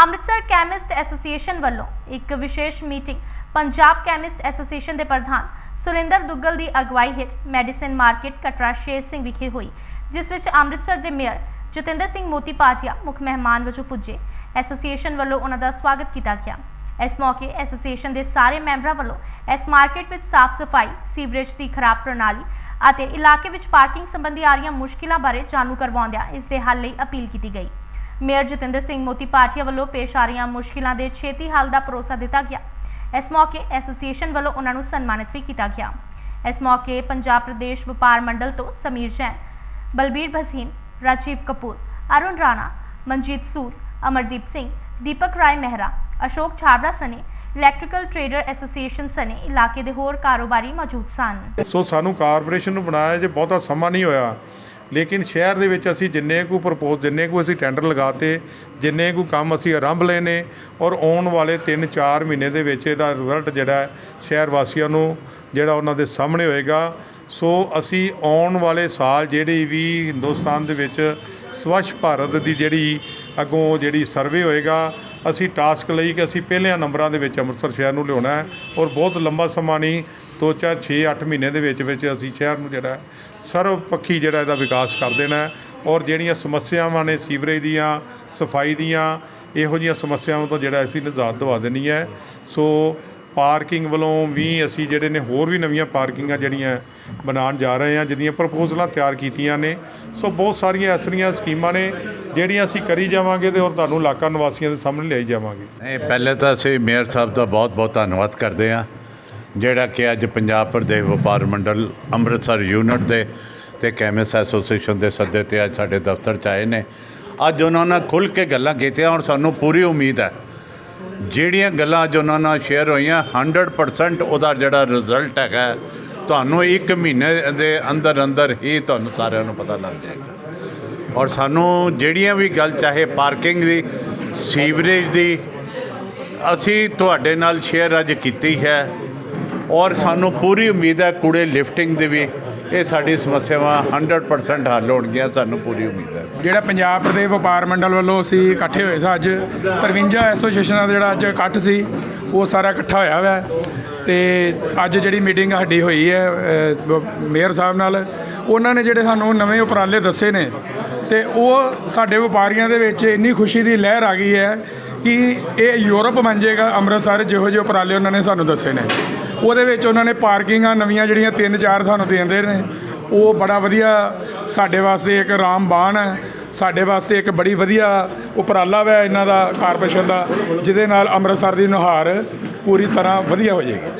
Amritsar chemist association ਵੱਲੋਂ ਇੱਕ ਵਿਸ਼ੇਸ਼ ਮੀਟਿੰਗ ਪੰਜਾਬ ਕੈਮਿਸਟ ਐਸੋਸੀਏਸ਼ਨ ਦੇ ਪ੍ਰਧਾਨ ਸੁਰਿੰਦਰ ਦੁੱਗਲ ਦੀ ਅਗਵਾਈ ਹੇਠ ਮੈਡੀਸਿਨ ਮਾਰਕੀਟ ਕਟਰਾ ਸ਼ੇਰ ਸਿੰਘ ਵਿਖੇ ਹੋਈ, ਜਿਸ ਵਿੱਚ ਅੰਮ੍ਰਿਤਸਰ ਦੇ ਮੇਅਰ ਜਤਿੰਦਰ ਸਿੰਘ ਮੋਤੀ ਪਾਟਿਆ ਮੁੱਖ ਮਹਿਮਾਨ ਵਜੋਂ ਪੁੱਜੇ। ਐਸੋਸੀਏਸ਼ਨ ਵੱਲੋਂ ਉਹਨਾਂ ਦਾ ਸਵਾਗਤ ਕੀਤਾ ਗਿਆ। ਇਸ ਮੌਕੇ ਐਸੋਸੀਏਸ਼ਨ ਦੇ ਸਾਰੇ ਮੈਂਬਰਾਂ ਵੱਲੋਂ ਇਸ ਮਾਰਕੀਟ ਵਿੱਚ ਸਾਫ਼ ਸਫ਼ਾਈ, ਸੀਵਰੇਜ ਦੀ ਖਰਾਬ ਪ੍ਰਣਾਲੀ ਅਤੇ ਇਲਾਕੇ ਵਿੱਚ ਪਾਰਕਿੰਗ ਸੰਬੰਧੀ ਆ ਰਹੀਆਂ ਮੁਸ਼ਕਿਲਾਂ ਬਾਰੇ ਜਾਣੂ ਕਰਵਾਉਂਦਿਆਂ ਇਸ ਦੇ ਹੱਲ ਲਈ ਅਪੀਲ ਕੀਤੀ ਗਈ। ਮੇਅਰ ਜਤਿੰਦਰ ਸਿੰਘ ਮੋਤੀ ਪਾਟਿਆ ਵੱਲੋਂ ਪੇਸ਼ ਆ ਰਹੀਆਂ ਮੁਸ਼ਕਿਲਾਂ ਦੇ ਛੇਤੀ ਹੱਲ ਦਾ ਭਰੋਸਾ ਦਿੱਤਾ ਗਿਆ। ਇਸ ਮੌਕੇ ਐਸੋਸੀਏਸ਼ਨ ਵੱਲੋਂ ਉਹਨਾਂ ਨੂੰ ਸਨਮਾਨਿਤ ਵੀ ਕੀਤਾ ਗਿਆ। ਇਸ ਮੌਕੇ ਪੰਜਾਬ ਪ੍ਰਦੇਸ਼ ਵਪਾਰ ਮੰਡਲ ਤੋਂ ਸਮੀਰ ਜੈਨ, ਬਲਬੀਰ ਭਸੀਨ ਰਾਜੀਵ ਕਪੂਰ, ਅਰੁਣ ਰਾਣਾ, ਮਨਜੀਤ ਸੂਦ ਅਮਰਦੀਪ ਸਿੰਘ, ਦੀਪਕ ਰਾਏ ਮਹਿਰਾ, ਅਸ਼ੋਕ ਛਾਬੜਾ ਸਨੇ ਇਲੈਕਟ੍ਰੀਕਲ ਟ੍ਰੇਡਰ ਐਸੋਸੀਏਸ਼ਨ ਸਨੇ ਇਲਾਕੇ ਦੇ ਹੋਰ ਕਾਰੋਬਾਰੀ ਮੌਜੂਦ ਸਨ। ਸੋ ਸਾਨੂੰ ਕਾਰਪੋਰੇਸ਼ਨ ਨੂੰ ਬਣਾਇਆ ਜੇ ਬਹੁਤਾ ਸਮਾਂ ਨਹੀਂ ਹੋਇਆ ਲੇਕਿਨ ਸ਼ਹਿਰ ਦੇ ਵਿੱਚ ਅਸੀਂ ਜਿੰਨੇ ਕੁ ਪ੍ਰਪੋਜ਼, ਜਿੰਨੇ ਕੁ ਅਸੀਂ ਟੈਂਡਰ ਲਗਾਤੇ, ਜਿੰਨੇ ਕੁ ਕੰਮ ਅਸੀਂ ਆਰੰਭ ਲਏ ਨੇ, ਔਰ ਆਉਣ ਵਾਲੇ 3-4 ਮਹੀਨੇ ਦੇ ਵਿੱਚ ਇਹਦਾ ਰਿਜ਼ਲਟ ਜਿਹੜਾ ਸ਼ਹਿਰ ਵਾਸੀਆਂ ਨੂੰ ਜਿਹੜਾ ਉਹਨਾਂ ਦੇ ਸਾਹਮਣੇ ਹੋਏਗਾ। ਸੋ ਅਸੀਂ ਆਉਣ ਵਾਲੇ ਸਾਲ ਜਿਹੜੀ ਵੀ ਹਿੰਦੁਸਤਾਨ ਦੇ ਵਿੱਚ ਸਵੱਛ ਭਾਰਤ ਦੀ ਜਿਹੜੀ ਅੱਗੋਂ ਜਿਹੜੀ ਸਰਵੇ ਹੋਏਗਾ, ਅਸੀਂ ਟਾਸਕ ਲਈ ਕਿ ਅਸੀਂ ਪਹਿਲਿਆਂ ਨੰਬਰਾਂ ਦੇ ਵਿੱਚ ਅੰਮ੍ਰਿਤਸਰ ਸ਼ਹਿਰ ਨੂੰ ਲਿਆਉਣਾ ਹੈ, ਔਰ ਬਹੁਤ ਲੰਬਾ ਸਮਾਂ ਨਹੀਂ ਦੋ ਚਾਰ 6 8 ਮਹੀਨੇ ਦੇ ਵਿੱਚ ਵਿੱਚ ਅਸੀਂ ਸ਼ਹਿਰ ਨੂੰ ਜਿਹੜਾ ਸਰਵ ਪੱਖੀ ਜਿਹੜਾ ਇਹਦਾ ਵਿਕਾਸ ਕਰ ਦੇਣਾ ਔਰ ਜਿਹੜੀਆਂ ਸਮੱਸਿਆਵਾਂ ਨੇ ਸੀਵਰੇਜ ਦੀਆਂ, ਸਫ਼ਾਈ ਦੀਆਂ, ਇਹੋ ਜਿਹੀਆਂ ਸਮੱਸਿਆਵਾਂ ਤੋਂ ਜਿਹੜਾ ਅਸੀਂ ਨਿਜਾਤ ਦਵਾ ਦੇਣੀ ਹੈ। ਸੋ ਪਾਰਕਿੰਗ ਵੱਲੋਂ ਵੀ ਅਸੀਂ ਜਿਹੜੇ ਨੇ ਹੋਰ ਵੀ ਨਵੀਆਂ ਪਾਰਕਿੰਗਾਂ ਜਿਹੜੀਆਂ ਬਣਾਉਣ ਜਾ ਰਹੇ ਹਾਂ, ਜਿਹਦੀਆਂ ਪ੍ਰਪੋਜ਼ਲਾਂ ਤਿਆਰ ਕੀਤੀਆਂ ਨੇ। ਸੋ ਬਹੁਤ ਸਾਰੀਆਂ ਐਸੀਆਂ ਸਕੀਮਾਂ ਨੇ, ਜਿਹੜੀਆਂ ਅਸੀਂ ਕਰੀ ਜਾਵਾਂਗੇ ਤੇ ਔਰ ਤੁਹਾਨੂੰ ਇਲਾਕਾ ਨਿਵਾਸੀਆਂ ਦੇ ਸਾਹਮਣੇ ਲਿਆਈ ਜਾਵਾਂਗੇ। ਨਹੀਂ, ਪਹਿਲੇ ਤਾਂ ਅਸੀਂ ਮੇਅਰ ਸਾਹਿਬ ਦਾ ਬਹੁਤ-ਬਹੁਤ ਧੰਨਵਾਦ ਕਰਦੇ ਹਾਂ। ਜਿਹੜਾ ਕਿ ਅੱਜ ਪੰਜਾਬ ਪ੍ਰਦੇਸ਼ ਵਪਾਰ ਮੰਡਲ ਅੰਮ੍ਰਿਤਸਰ ਯੂਨਿਟ ਦੇ ਤੇ ਕੈਮਿਸ ਐਸੋਸੀਏਸ਼ਨ ਦੇ ਸੱਦੇ ਤੇ ਅੱਜ ਸਾਡੇ ਦਫ਼ਤਰ 'ਚ ਆਏ ਨੇ। ਅੱਜ ਉਹਨਾਂ ਨਾਲ ਖੁੱਲ੍ਹ ਕੇ ਗੱਲਾਂ ਕੀਤੀਆਂ ਔਰ ਸਾਨੂੰ ਪੂਰੀ ਉਮੀਦ ਹੈ। ਜਿਹੜੀਆਂ ਗੱਲਾਂ ਅੱਜ ਉਹਨਾਂ ਨਾਲ ਸ਼ੇਅਰ ਹੋਈਆਂ 100% ਉਹਦਾ ਜਿਹੜਾ ਰਿਜ਼ਲਟ ਹੈਗਾ, ਤੁਹਾਨੂੰ 1 ਮਹੀਨੇ ਦੇ ਅੰਦਰ ਅੰਦਰ ਹੀ ਤੁਹਾਨੂੰ ਸਾਰਿਆਂ ਨੂੰ ਪਤਾ ਲੱਗ ਜਾਏਗਾ। ਔਰ ਸਾਨੂੰ ਜਿਹੜੀਆਂ ਵੀ ਗੱਲ, ਚਾਹੇ ਪਾਰਕਿੰਗ ਦੀ ਸੀਵਰੇਜ ਦੀ, ਅਸੀਂ ਤੁਹਾਡੇ ਨਾਲ ਸ਼ੇਅਰ ਅੱਜ ਕੀਤੀ ਹੈ। ਔਰ ਸਾਨੂੰ ਪੂਰੀ ਉਮੀਦ ਹੈ ਕੂੜੇ ਲਿਫਟਿੰਗ ਦੀ ਵੀ ਇਹ ਸਾਡੀ ਸਮੱਸਿਆਵਾਂ 100% ਹੱਲ ਹੋਣਗੀਆਂ, ਸਾਨੂੰ ਪੂਰੀ ਉਮੀਦ ਹੈ। ਜਿਹੜਾ ਪੰਜਾਬ ਪ੍ਰਦੇਸ਼ ਵਪਾਰ ਮੰਡਲ ਵੱਲੋਂ ਅਸੀਂ ਇਕੱਠੇ ਹੋਏ ਸਾਂ ਅੱਜ 53 ਐਸੋਸੀਏਸ਼ਨਾਂ ਦਾ ਜਿਹੜਾ ਅੱਜ ਇਕੱਠ ਸੀ, ਉਹ ਸਾਰਾ ਇਕੱਠਾ ਹੋਇਆ ਹੋਇਆ ਹੈ ਤੇ ਅੱਜ ਜਿਹੜੀ ਮੀਟਿੰਗ ਸਾਡੀ ਹੋਈ ਹੈ ਮੇਅਰ ਸਾਹਿਬ ਨਾਲ, ਉਹਨਾਂ ਨੇ ਜਿਹੜੇ ਸਾਨੂੰ ਨਵੇਂ ਉਪਰਾਲੇ ਦੱਸੇ ਨੇ, ਤੇ ਉਹ ਸਾਡੇ ਵਪਾਰੀਆਂ ਦੇ ਵਿੱਚ ਇੰਨੀ ਖੁਸ਼ੀ ਦੀ ਲਹਿਰ ਆ ਗਈ ਹੈ ਕਿ ਇਹ ਯੂਰਪ ਬਣ ਜਾਏਗਾ, ਅੰਮ੍ਰਿਤਸਰ ਜਿਹੋ ਜਿਹੇ ਉਪਰਾਲੇ ਉਹਨਾਂ ਨੇ ਸਾਨੂੰ ਦੱਸੇ ਨੇ। ਉਹਦੇ ਵਿੱਚ ਉਹਨਾਂ ਨੇ ਪਾਰਕਿੰਗਾਂ ਨਵੀਆਂ ਜਿਹੜੀਆਂ ਤਿੰਨ ਚਾਰ ਸਾਨੂੰ ਦੇਂਦੇ ਨੇ। ਉਹ ਬੜਾ ਵਧੀਆ ਸਾਡੇ ਵਾਸਤੇ ਇੱਕ ਰਾਮਬਾਨ ਹੈ। ਸਾਡੇ ਵਾਸਤੇ ਇੱਕ ਬੜੀ ਵਧੀਆ ਉਪਰਾਲਾ ਹੈ ਇਹਨਾਂ ਦਾ ਕਾਰਪੋਰੇਸ਼ਨ ਦਾ, ਜਿਹਦੇ ਨਾਲ ਅੰਮ੍ਰਿਤਸਰ ਦੀ ਨੁਹਾਰ ਪੂਰੀ ਤਰ੍ਹਾਂ ਵਧੀਆ ਹੋ ਜਾਏਗੀ।